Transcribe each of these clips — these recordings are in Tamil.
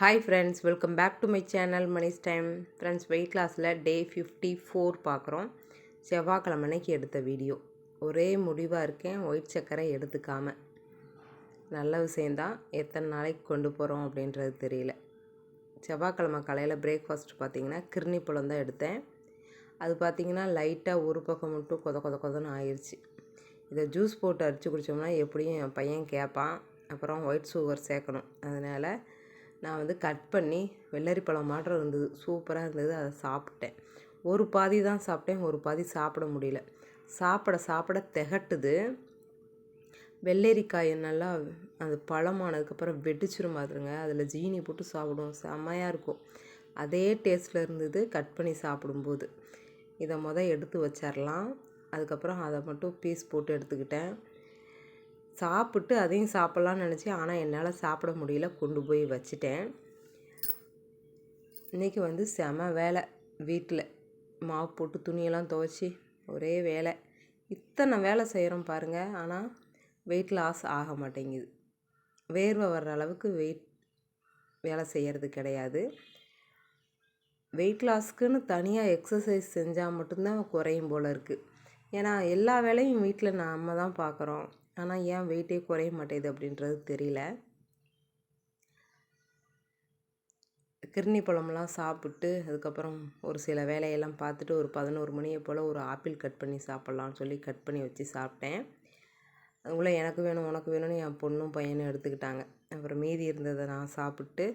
Hi friends welcome back to my channel Mani's time friends weight லாஸில் day fifty four பார்க்குறோம். செவ்வாய்க்கிழமை அன்னைக்கு எடுத்த வீடியோ ஒரே முடிவாக இருக்கேன் ஒயிட் சக்கரை எடுத்துக்காம. நல்ல விஷயந்தான் எத்தனை நாளைக்கு கொண்டு போகிறோம் அப்படின்றது தெரியல. செவ்வாய்க்கிழமை காலையில் பிரேக்ஃபாஸ்ட் பார்த்தீங்கன்னா கிர்னி பழம் தான் எடுத்தேன். அது பார்த்தீங்கன்னா லைட்டாக ஒரு பக்கம் மட்டும் கொத கொத கொதன்னு ஆயிடுச்சு இதை ஜூஸ் போட்டு அரிச்சு குடித்தோம்னா எப்படியும் என் பையன் கேட்பான். அப்புறம் ஒயிட் சுகர் சேர்க்கணும். அதனால் நான் வந்து கட் பண்ணி வெள்ளரி பழம் மாட்டம் இருந்தது. சூப்பராக இருந்தது. அதை சாப்பிட்டேன். ஒரு பாதி தான் சாப்பிட்டேன். ஒரு பாதி சாப்பிட முடியல. சாப்பிட சாப்பிட திகட்டுது. வெள்ளரிக்காயை நல்லா அது பழமானதுக்கப்புறம் வெடிச்சிரும் பார்த்துருங்க அதில் ஜீனி போட்டு சாப்பிடுவோம். செம்மையாக இருக்கும். அதே டேஸ்ட்டில் இருந்தது. கட் பண்ணி சாப்பிடும்போது. இதை மொதல் எடுத்து வச்சிடலாம் அதுக்கப்புறம் அதை மட்டும் பீஸ் போட்டு எடுத்துக்கிட்டேன். சாப்பிட்டு அதையும் சாப்பிட்லான்னு நினச்சேன் ஆனால் என்னால் சாப்பிட முடியல. கொண்டு போய் வச்சிட்டேன். இன்றைக்கி வந்து செம வேலை. வீட்டில் மாவு போட்டு துணியெல்லாம் துவைச்சி ஒரே வேலை. இத்தனை வேலை செய்கிறோம் பாருங்கள் ஆனால் வெயிட் லாஸ் ஆக மாட்டேங்குது. வேர்வை வர்ற அளவுக்கு வெயிட் வேலை செய்கிறது கிடையாது. வெயிட் லாஸ்க்குன்னு தனியாக எக்ஸசைஸ் செஞ்சால் மட்டும்தான் குறையும் போல் இருக்குது ஏன்னா எல்லா வேலையும் வீட்டில் நம்ம தான் பார்க்குறோம் ஆனால் ஏன் வெயிட்டே குறைய மாட்டேது அப்படின்றது தெரியல. கிர்னி பழம்லாம் சாப்பிட்டு அதுக்கப்புறம் ஒரு சில வேலையெல்லாம் பார்த்துட்டு ஒரு பதினோரு மணியை போல் ஒரு ஆப்பிள் கட் பண்ணி சாப்பிட்லான்னு சொல்லி கட் பண்ணி வச்சு சாப்பிட்டேன். அதுக்குள்ளே எனக்கு வேணும் உனக்கு வேணும்னு என் பொண்ணும் பையனும் எடுத்துக்கிட்டாங்க. அப்புறம் மீதி இருந்ததை நான் சாப்பிட்டு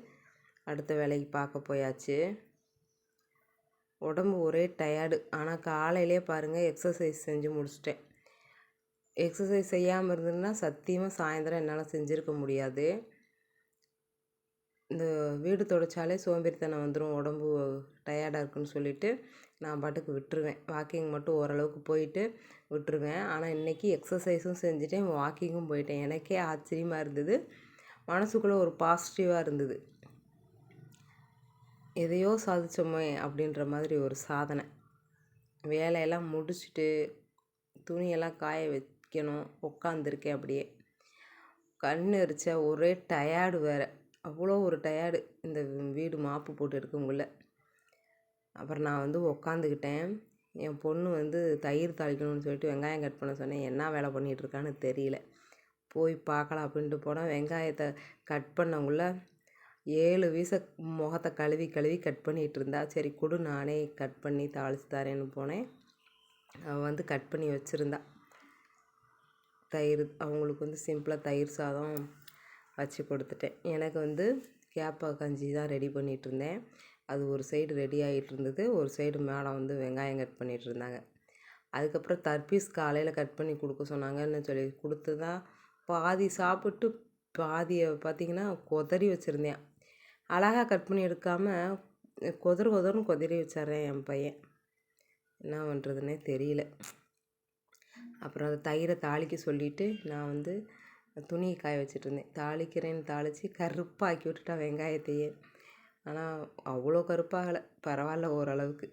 அடுத்த வேலைக்கு பார்க்க போயாச்சு. உடம்பு ஒரே டயர்டு ஆனால் காலையிலே பாருங்கள் எக்ஸசைஸ் செஞ்சு முடிச்சிட்டேன். எக்ஸசைஸ் செய்யாமல் இருந்ததுன்னா சத்தியமாக சாயந்தரம் என்னால் செஞ்சுருக்க முடியாது. இந்த வீடு துடைச்சாலே சோம்பேறித்தனம் வந்துடும் உடம்பு டயர்டாக இருக்குன்னு சொல்லிவிட்டு நான் பாட்டுக்கு விட்டுருவேன். வாக்கிங் மட்டும் ஓரளவுக்கு போயிட்டு விட்டுருவேன். ஆனால் இன்றைக்கி எக்ஸசைஸும் செஞ்சுட்டேன் வாக்கிங்கும் போயிட்டேன். எனக்கே ஆச்சரியமாக இருந்தது. மனசுக்குள்ளே ஒரு பாசிட்டிவாக இருந்தது. எதையோ சாதிச்சோமே அப்படின்ற மாதிரி ஒரு சாதனை. வேலையெல்லாம் முடிச்சுட்டு துணியெல்லாம் காய வச்சு வைக்கணும். உட்காந்துருக்கேன் அப்படியே. கண் எரிச்ச ஒரே டயர்டு வேறு. அவ்வளோ ஒரு டயர்டு இந்த வீடு மாப்பு போட்டு எடுக்கக்குள்ள அப்புறம் நான் வந்து உக்காந்துக்கிட்டேன். என் பொண்ணு வந்து தயிர் தாளிக்கணும்னு சொல்லிட்டு வெங்காயம் கட் பண்ண சொன்னேன். என்ன வேலை பண்ணிகிட்ருக்கான்னு தெரியல. போய் பார்க்கலாம் அப்படின்ட்டு போனால் வெங்காயத்தை கட் பண்ணக்குள்ள ஏழு வீச முகத்தை கழுவி கழுவி கட் பண்ணிகிட்டு இருந்தா. சரி கொடு நானே கட் பண்ணி தாளித்து தரேன்னு போனேன். அவள் வந்து கட் பண்ணி வச்சுருந்தா. தயிர் அவங்களுக்கு வந்து சிம்பிளாக தயிர் சாதம் வச்சு கொடுத்துட்டேன். எனக்கு வந்து கேப்பா கஞ்சி தான் ரெடி பண்ணிகிட்டு இருந்தேன் அது ஒரு சைடு ரெடி ஆகிட்டு இருந்தது ஒரு சைடு மேடம் வந்து வெங்காயம் கட் பண்ணிகிட்டு இருந்தாங்க அதுக்கப்புறம் தர்பீஸ் காலையில் கட் பண்ணி கொடுக்க சொன்னாங்கன்னு சொல்லி கொடுத்து தான் பாதி சாப்பிட்டு பாதியை பார்த்திங்கன்னா கொதறி வச்சுருந்தேன். அழகாக கட் பண்ணி எடுக்காமல் கொதறு கொதறுன்னு கொதறி வச்சிட்றேன் என் பையன். என்ன பண்ணுறதுனே தெரியல. அப்புறம் அந்த தயிரை தாளிக்க சொல்லிவிட்டு நான் வந்து துணியை காய வச்சுட்ருந்தேன். தாளிக்கிறேன்னு தாளித்து கருப்பாக்கி விட்டுட்டா வெங்காயத்தையே. ஆனால் அவ்வளோ கருப்பாகலை. பரவாயில்ல ஓரளவுக்கு.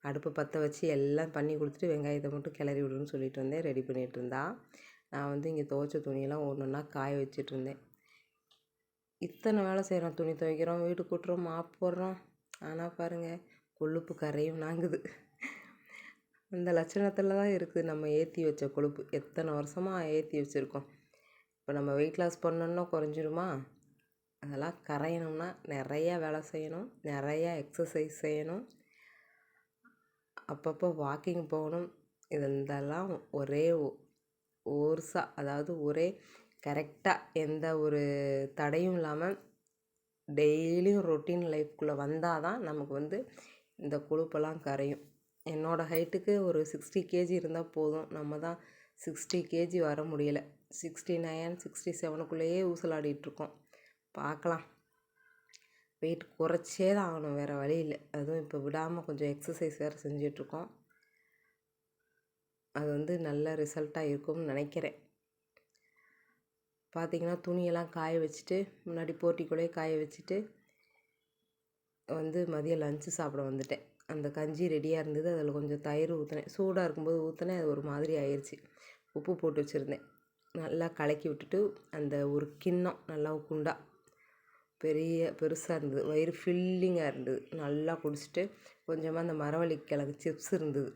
அடுப்பை பற்ற வச்சு எல்லாம் பண்ணி கொடுத்துட்டு வெங்காயத்தை மட்டும் கிளறி விடுன்னு சொல்லிட்டு வந்தேன். ரெடி பண்ணிகிட்டு இருந்தா. நான் வந்து இங்கே துவைச்ச துணியெல்லாம் ஒன்று ஒன்றா காய வச்சுட்டு இருந்தேன் இத்தனை வேலை செய்கிறோம் துணி துவைக்கிறோம் வீடு கூட்டுறோம் மாப் போடுறோம். ஆனால் பாருங்கள் கொழுப்பு கரையும் நாங்குது. அந்த லட்சணத்தில் தான் இருக்குது. நம்ம ஏற்றி வச்ச கொழுப்பு. எத்தனை வருஷமாக ஏற்றி வச்சுருக்கோம். இப்போ நம்ம வெயிட் லாஸ் பண்ணோன்னா குறைஞ்சிருமா? அதெல்லாம் கரையணும்னா நிறையா வேலை செய்யணும். நிறையா எக்ஸசைஸ் செய்யணும். அப்பப்போ வாக்கிங் போகணும். இதெல்லாம் ஒரே ஓர்ஸாக அதாவது ஒரே கரெக்டாக எந்த ஒரு தடையும் இல்லாமல் டெய்லியும் ரொட்டீன் லைஃப்குள்ளே வந்தால் தான் நமக்கு வந்து இந்த கொழுப்பெல்லாம் கரையும். என்னோடய ஹைட்டுக்கு ஒரு சிக்ஸ்டி கேஜி இருந்தால் போதும். நம்ம தான் சிக்ஸ்டி கேஜி வர முடியலை. சிக்ஸ்டி நைன் சிக்ஸ்டி செவனுக்குள்ளேயே ஊசலாடிட்டுருக்கோம் பார்க்கலாம். வெயிட் குறைச்சே தான் ஆகணும். வேறு வழி இல்லை. அதுவும் இப்போ விடாமல் கொஞ்சம் எக்ஸசைஸ் வேறு செஞ்சிட்ருக்கோம் அது வந்து நல்ல ரிசல்ட்டாக இருக்கும்னு நினைக்கிறேன். பார்த்திங்கன்னா துணியெல்லாம் காய வச்சுட்டு முன்னாடி போட்டிக்குள்ளேயே காய வச்சுட்டு வந்து மதியம் லஞ்சு சாப்பிட வந்துட்டேன். அந்த கஞ்சி ரெடியாக இருந்தது. அதில் கொஞ்சம் தயிர் ஊற்றினேன் சூடாக இருக்கும்போது ஊற்றினேன் அது ஒரு மாதிரி ஆயிடுச்சு உப்பு போட்டு வச்சுருந்தேன். நல்லா கலக்கி விட்டுட்டு அந்த ஒரு கிண்ணம் நல்லா குண்டா பெரிய பெருசாக இருந்தது. வயிறு ஃபில்லிங்காக இருந்தது. நல்லா குடிச்சிட்டு கொஞ்சமாக அந்த மரவள்ளி கிழங்கு சிப்ஸ் இருந்தது.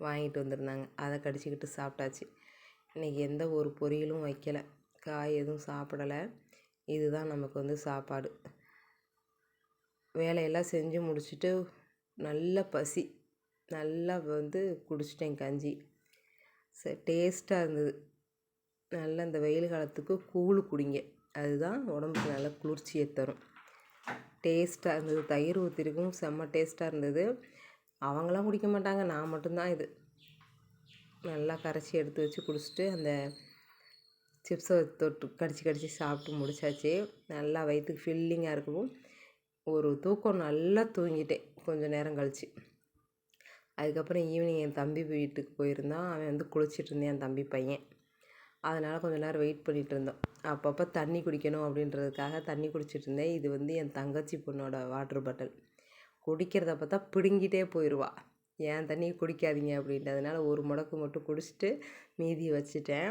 வாங்கிட்டு வந்திருந்தாங்க. அதை கடிச்சிக்கிட்டு சாப்பிட்டாச்சு. இன்றைக்கி எந்த ஒரு பொரியலும் வைக்கலை. காய் எதுவும் சாப்பிடலை. இதுதான் நமக்கு வந்து சாப்பாடு. வேலையெல்லாம் செஞ்சு முடிச்சுட்டு நல்ல பசி. நல்லா வந்து குடிச்சிட்டேன் கஞ்சி. ச டேஸ்ட்டாக இருந்தது. நல்லா இந்த வெயில் காலத்துக்கு கூழ் குடிங்க. அதுதான் உடம்புக்கு நல்ல குளிர்ச்சியை தரும். டேஸ்ட்டாக இருந்தது. தயிர் ஊற்றிருக்கும் செம்ம டேஸ்ட்டாக இருந்தது. அவங்களாம் குடிக்க மாட்டாங்க. நான் மட்டும்தான் இது. நல்லா கரைச்சி எடுத்து வச்சு குடிச்சிட்டு அந்த சிப்ஸை தொட்டு கடிச்சு கடிச்சு சாப்பிட்டு முடிச்சாச்சு. நல்லா வயிற்றுக்கு ஃபில்லிங்காக இருக்கவும். ஒரு தூக்கம் நல்லா தூங்கிட்டேன். கொஞ்சம் நேரம் கழிச்சு. அதுக்கப்புறம் ஈவினிங் என் தம்பி வீட்டுக்கு போயிருந்தான். அவன் வந்து குளிச்சிட்டு இருந்தேன் என் தம்பி பையன். அதனால் கொஞ்சம் நேரம் வெயிட் பண்ணிகிட்டு இருந்தோம். அப்பப்போ தண்ணி குடிக்கணும் அப்படின்றதுக்காக தண்ணி குடிச்சிட்டு இருந்தேன். இது வந்து என் தங்கச்சி பொண்ணோட வாட்டர் பாட்டில் குடிக்கிறத பார்த்தா பிடுங்கிட்டே போயிடுவா ஏன் தண்ணி குடிக்காதீங்க அப்படின்றதுனால ஒரு முடக்கு மட்டும் குடிச்சிட்டு மீதி வச்சுட்டேன்.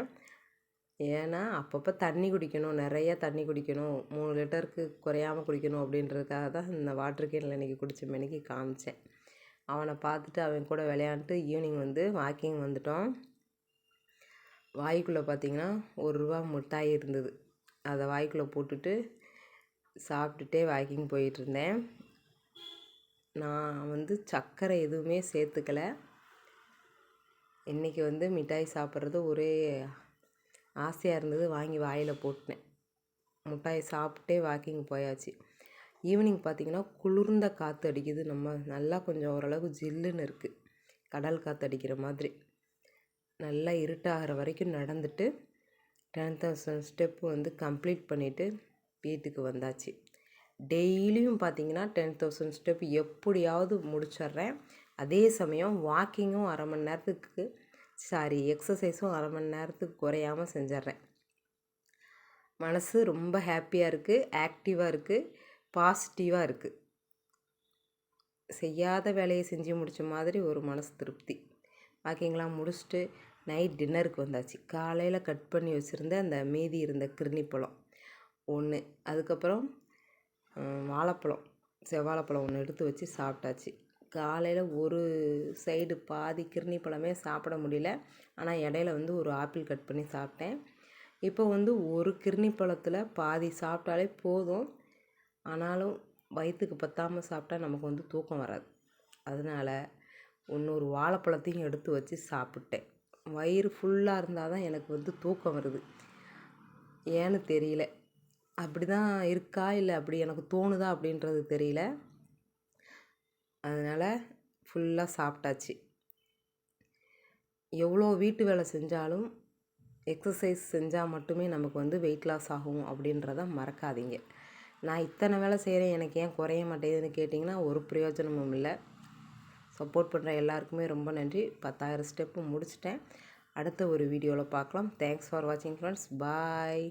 ஏன்னா அப்பப்போ தண்ணி குடிக்கணும் நிறைய தண்ணி குடிக்கணும் மூணு லிட்டருக்கு குறையாமல் குடிக்கணும் அப்படின்றதுக்காக தான் இந்த வாட்ரு கேனில் இன்றைக்கி குடித்த மெனிக்கு காமிச்சேன். அவனை பார்த்துட்டு அவன் கூட விளையாண்டுட்டு ஈவினிங் வந்து வாக்கிங் வந்துட்டோம். வாய்க்குள்ளே பார்த்தீங்கன்னா ஒரு ரூபா மிட்டாய் இருந்தது. அதை வாய்க்குள்ளே போட்டுட்டு சாப்பிட்டுட்டே வாக்கிங் போயிட்டுருந்தேன் நான் வந்து சர்க்கரை எதுவுமே சேர்த்துக்கல. இன்றைக்கி வந்து மிட்டாய் சாப்பிட்றது ஒரே ஆசையாக இருந்தது வாங்கி வாயில் போட்டேன் மிட்டாய் சாப்பிட்டே வாக்கிங் போயாச்சு. ஈவினிங் பார்த்திங்கன்னா குளிர்ந்த காற்று அடிக்குது. நம்ம நல்லா கொஞ்சம் ஓரளவு ஜில்லுன்னு இருக்குது கடல் காற்று அடிக்கிற மாதிரி. நல்லா இருட்டாகிற வரைக்கும் நடந்துட்டு டென் தௌசண்ட் ஸ்டெப்பு வந்து கம்ப்ளீட் பண்ணிவிட்டு வீட்டுக்கு வந்தாச்சு. டெய்லியும் பார்த்தீங்கன்னா டென் தௌசண்ட் ஸ்டெப் எப்படியாவது முடிச்சிட்றேன். அதே சமயம் வாக்கிங்கும் அரை மணி நேரத்துக்கு சாரி எக்ஸசைஸும் அரை மணி நேரத்துக்கு குறையாமல் செஞ்சிட்றேன் மனசு ரொம்ப ஹாப்பியாக இருக்குது ஆக்டிவாக இருக்குது பாசிட்டிவாக இருக்குது செய்யாத வேலையை செஞ்சு முடித்த மாதிரி ஒரு மனசு திருப்தி. வாக்கிங்லாம் முடிச்சுட்டு நைட் டின்னருக்கு வந்தாச்சு. காலையில் கட் பண்ணி வச்சுருந்த அந்த மீதி இருந்த கிருணி பழம். ஒன்று அதுக்கப்புறம் வாழைப்பழம் செவ்வாழைப்பழம் ஒன்று எடுத்து வச்சு சாப்பிட்டாச்சு. காலையில் ஒரு சைடு பாதி கிருணி பழமே சாப்பிட முடியல. ஆனால் இடையில வந்து ஒரு ஆப்பிள் கட் பண்ணி சாப்பிட்டேன். இப்போ வந்து ஒரு கிருணி பழத்தில் பாதி சாப்பிட்டாலே போதும். ஆனாலும் வயிற்றுக்கு பத்தாமல் சாப்பிட்டா நமக்கு வந்து தூக்கம் வராது. அதனால் இன்னொரு வாழைப்பழத்தையும் எடுத்து வச்சு சாப்பிட்டேன். வயிறு ஃபுல்லாக இருந்தால் தான் எனக்கு வந்து தூக்கம் வருது. ஏன்னு தெரியல. அப்படி தான் இருக்கா இல்லை அப்படி எனக்கு தோணுதா அப்படின்றது தெரியல. அதனால் ஃபுல்லாக சாப்பிட்டாச்சு. எவ்வளோ வீட்டு வேலை செஞ்சாலும் எக்ஸசைஸ் செஞ்சால் மட்டுமே நமக்கு வந்து வெயிட் லாஸ் ஆகும் அப்படின்றத மறக்காதீங்க. நான் இத்தனை வேலை செய்கிறேன் எனக்கு ஏன் குறைய மாட்டேங்குதுன்னு கேட்டிங்கன்னா ஒரு பிரயோஜனமும் இல்லை. சப்போர்ட் பண்ணுற எல்லாருக்குமே ரொம்ப நன்றி. பத்தாயிரம் ஸ்டெப்பு முடிச்சிட்டேன். அடுத்த ஒரு வீடியோவில் பார்க்கலாம். தேங்க்ஸ் ஃபார் வாட்சிங் ஃப்ரெண்ட்ஸ் பாய்